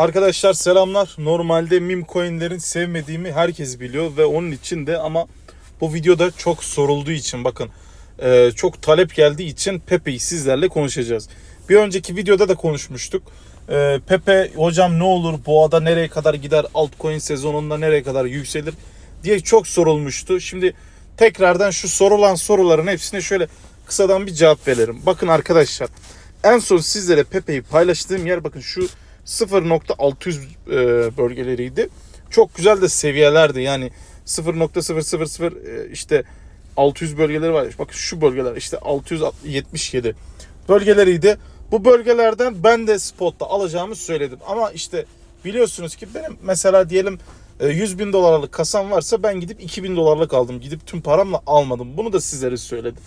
Arkadaşlar selamlar. Normalde meme coinlerin sevmediğimi herkes biliyor ve onun için de ama bu videoda çok sorulduğu için bakın e, çok talep geldiği için Pepe'yi sizlerle konuşacağız. Bir önceki videoda da konuşmuştuk. E, Pepe hocam ne olur boğada nereye kadar gider altcoin sezonunda nereye kadar yükselir diye çok sorulmuştu. Şimdi tekrardan şu sorulan soruların hepsine şöyle kısadan bir cevap verelim. Bakın arkadaşlar en son sizlere Pepe'yi paylaştığım yer bakın şu 0.600 e, bölgeleriydi. Çok güzel de seviyelerdi. Yani 0.000 e, işte 600 bölgeleri var. Bakın şu bölgeler işte 677 bölgeleriydi. Bu bölgelerden ben de spotta alacağımı söyledim. Ama işte biliyorsunuz ki benim mesela diyelim e, 100 bin dolarlık kasam varsa ben gidip 2000 dolarlık aldım. Gidip tüm paramla almadım. Bunu da sizlere söyledim.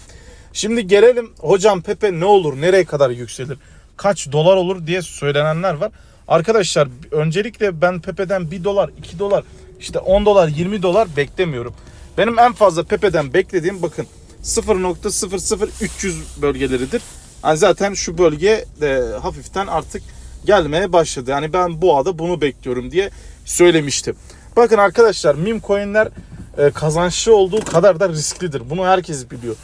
Şimdi gelelim hocam Pepe ne olur nereye kadar yükselir kaç dolar olur diye söylenenler var. Arkadaşlar öncelikle ben Pepe'den 1 dolar 2 dolar işte 10 dolar 20 dolar beklemiyorum. Benim en fazla Pepe'den beklediğim bakın 0.00300 bölgeleridir. Yani zaten şu bölge de hafiften artık gelmeye başladı. Yani ben bu ada bunu bekliyorum diye söylemiştim. Bakın arkadaşlar meme coinler e, kazançlı olduğu kadar da risklidir. Bunu herkes biliyor.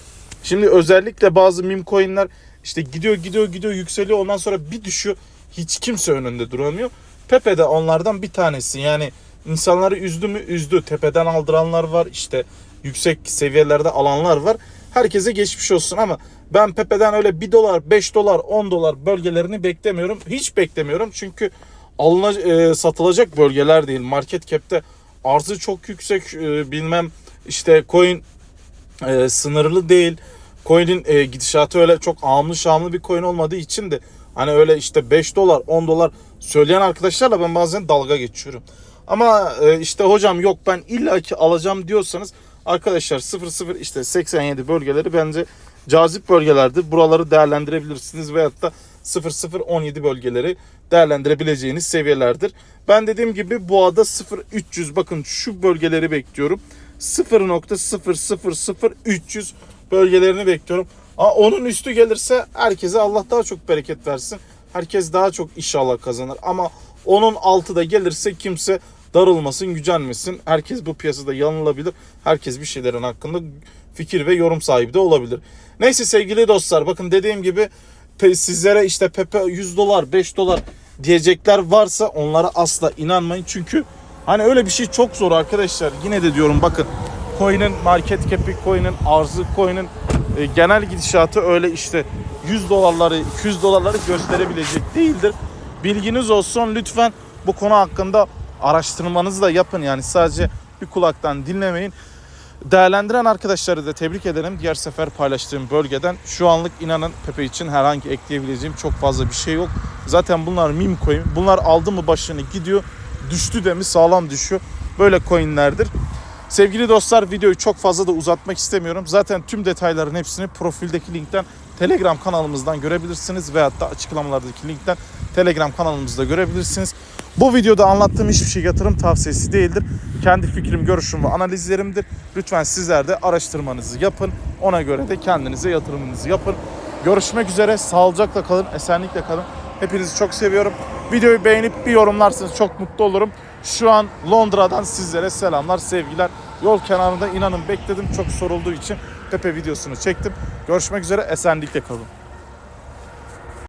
Şimdi özellikle bazı meme coinler işte gidiyor gidiyor gidiyor yükseliyor ondan sonra bir düşüyor. Hiç kimse önünde duramıyor. Pepe de onlardan bir tanesi. Yani insanları üzdü mü üzdü. Tepeden aldıranlar var. işte yüksek seviyelerde alanlar var. Herkese geçmiş olsun ama ben Pepe'den öyle 1 dolar, 5 dolar, 10 dolar bölgelerini beklemiyorum. Hiç beklemiyorum çünkü alına, e, satılacak bölgeler değil. Market cap'te arzı çok yüksek e, bilmem işte coin e, sınırlı değil. Coin'in e, gidişatı öyle çok amlı şamlı bir coin olmadığı için de hani öyle işte 5 dolar 10 dolar söyleyen arkadaşlarla ben bazen dalga geçiyorum. Ama e, işte hocam yok ben illaki alacağım diyorsanız arkadaşlar 00 işte 87 bölgeleri bence cazip bölgelerdir. Buraları değerlendirebilirsiniz veyahut da 0017 bölgeleri değerlendirebileceğiniz seviyelerdir. Ben dediğim gibi bu ada 0300 bakın şu bölgeleri bekliyorum. 0.000300 bölgelerini bekliyorum. Onun üstü gelirse herkese Allah daha çok bereket versin. Herkes daha çok inşallah kazanır. Ama onun altı da gelirse kimse darılmasın, gücenmesin. Herkes bu piyasada yanılabilir. Herkes bir şeylerin hakkında fikir ve yorum sahibi de olabilir. Neyse sevgili dostlar bakın dediğim gibi sizlere işte Pepe 100 dolar 5 dolar diyecekler varsa onlara asla inanmayın. Çünkü hani öyle bir şey çok zor arkadaşlar. Yine de diyorum bakın coin'in market cap'i coin'in arzı coin'in e, genel gidişatı öyle işte 100 dolarları 200 dolarları gösterebilecek değildir. Bilginiz olsun lütfen bu konu hakkında araştırmanızı da yapın yani sadece bir kulaktan dinlemeyin. Değerlendiren arkadaşları da tebrik ederim. Diğer sefer paylaştığım bölgeden şu anlık inanın Pepe için herhangi ekleyebileceğim çok fazla bir şey yok. Zaten bunlar meme coin. Bunlar aldı mı başını gidiyor. Düştü de mi sağlam düşüyor. Böyle coinlerdir. Sevgili dostlar videoyu çok fazla da uzatmak istemiyorum. Zaten tüm detayların hepsini profildeki linkten Telegram kanalımızdan görebilirsiniz. Veyahut da açıklamalardaki linkten Telegram kanalımızda görebilirsiniz. Bu videoda anlattığım hiçbir şey yatırım tavsiyesi değildir. Kendi fikrim, görüşüm ve analizlerimdir. Lütfen sizler de araştırmanızı yapın. Ona göre de kendinize yatırımınızı yapın. Görüşmek üzere. Sağlıcakla kalın, esenlikle kalın. Hepinizi çok seviyorum. Videoyu beğenip bir yorumlarsanız çok mutlu olurum. Şu an Londra'dan sizlere selamlar, sevgiler. Yol kenarında inanın bekledim çok sorulduğu için Pepe videosunu çektim. Görüşmek üzere, esenlikle kalın.